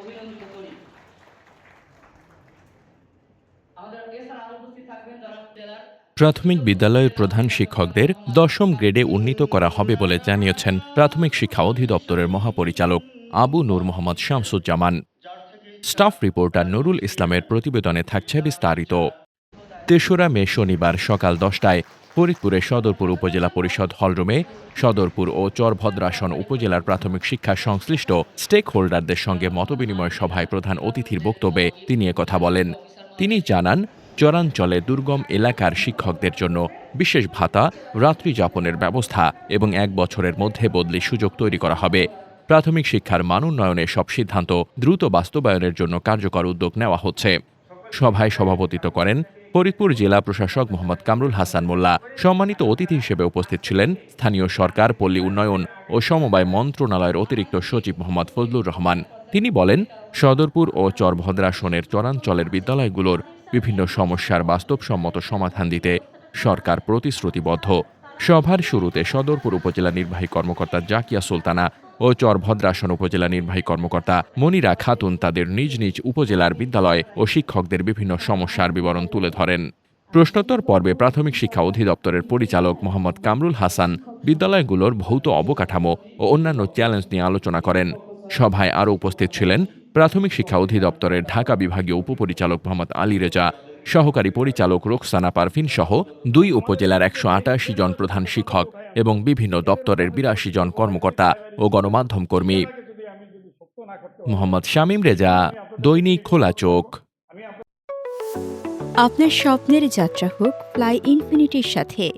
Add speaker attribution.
Speaker 1: অভিনন্দিত করি। আমাদের এছাড়া আরও উপস্থিত থাকবেন যারা জেলার
Speaker 2: প্রাথমিক বিদ্যালয়ের প্রধান শিক্ষকদের দশম গ্রেডে উন্নীত করা হবে বলে জানিয়েছেন প্রাথমিক শিক্ষা অধিদপ্তরের মহাপরিচালক আবু নূর মোহাম্মদ শামসুজ্জামান। স্টাফ রিপোর্টার নুরুল ইসলামের প্রতিবেদনে থাকছে বিস্তারিত। তেসরা মে শনিবার সকাল দশটায় ফরিদপুরের সদরপুর উপজেলা পরিষদ হলরুমে সদরপুর ও চরভদ্রাসন উপজেলার প্রাথমিক শিক্ষা সংশ্লিষ্ট স্টেক হোল্ডারদের সঙ্গে মতবিনিময় সভায় প্রধান অতিথির বক্তব্যে তিনি কথা বলেন। তিনি জানান, চরাঞ্চলে দুর্গম এলাকার শিক্ষকদের জন্য বিশেষ ভাতা, রাত্রি যাপনের ব্যবস্থা এবং এক বছরের মধ্যে বদলি সুযোগ তৈরি করা হবে। প্রাথমিক শিক্ষার মান উন্নয়নে সব সিদ্ধান্ত দ্রুত বাস্তবায়নের জন্য কার্যকর উদ্যোগ নেওয়া হচ্ছে। সভায় সভাপতিত্ব করেন ফরিদপুর জেলা প্রশাসক মোহাম্মদ কামরুল হাসান মোল্লা। সম্মানিত অতিথি হিসেবে উপস্থিত ছিলেন স্থানীয় সরকার, পল্লী উন্নয়ন ও সমবায় মন্ত্রণালয়ের অতিরিক্ত সচিব মোহাম্মদ ফজলুর রহমান। তিনি বলেন, সদরপুর ও চরভদ্রাসনের চরাঞ্চলের বিদ্যালয়গুলোর বিভিন্ন সমস্যার বাস্তবসম্মত সমাধান দিতে সরকার প্রতিশ্রুতিবদ্ধ। সভার শুরুতে সদরপুর উপজেলা নির্বাহী কর্মকর্তা জাকিয়া সুলতানা ও চরভদ্রাসন উপজেলা নির্বাহী কর্মকর্তা মনিরা খাতুন তাদের নিজ নিজ উপজেলার বিদ্যালয় ও শিক্ষকদের বিভিন্ন সমস্যার বিবরণ তুলে ধরেন। প্রশ্নোত্তর পর্বে প্রাথমিক শিক্ষা অধিদপ্তরের পরিচালক মোহাম্মদ কামরুল হাসান বিদ্যালয়গুলোর ভৌত অবকাঠামো ও অন্যান্য চ্যালেঞ্জ নিয়ে আলোচনা করেন। সভায় আরও উপস্থিত ছিলেন প্রাথমিক শিক্ষা অধিদপ্তরের ঢাকা বিভাগীয় উপপরিচালক মোহাম্মদ আলী রেজা সহকারী পরিচালক রোকসানা পারভিন সহ দুই উপজেলার একশো আটাশি জন প্রধান শিক্ষক এবং বিভিন্ন দপ্তরের বিরাশি জন কর্মকর্তা ও গণমাধ্যম কর্মী। মোহাম্মদ শামীম রেজা, দৈনিক খোলা চোখ।
Speaker 3: আপনার স্বপ্নের যাত্রা হোক, ফ্লাই ইনফিনিটির সাথে।